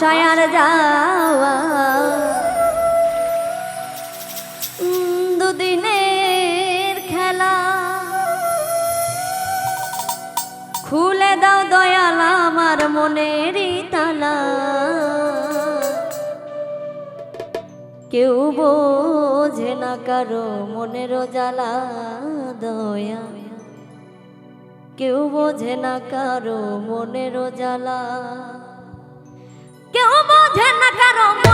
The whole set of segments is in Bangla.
সায়ার যাওয়া। দুদিনের খেলা। খুলে দাও দয়াল আমার মনেরই তালা। কেউ বোঝে না কারও মনের জ্বালা দয়া। কেউ বোঝে না কারও মনের জ্বালা। ওঠে না কারণ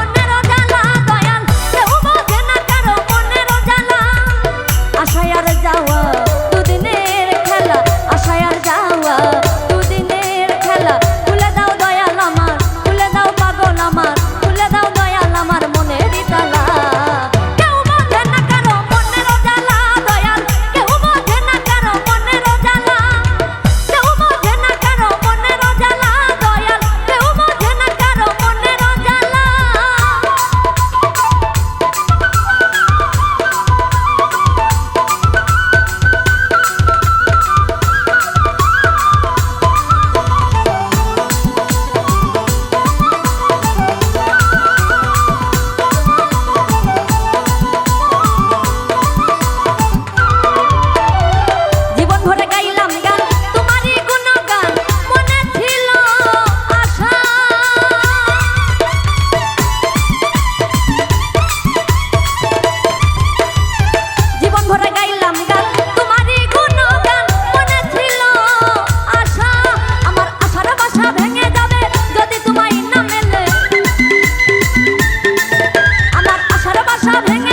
আশা ভেঙে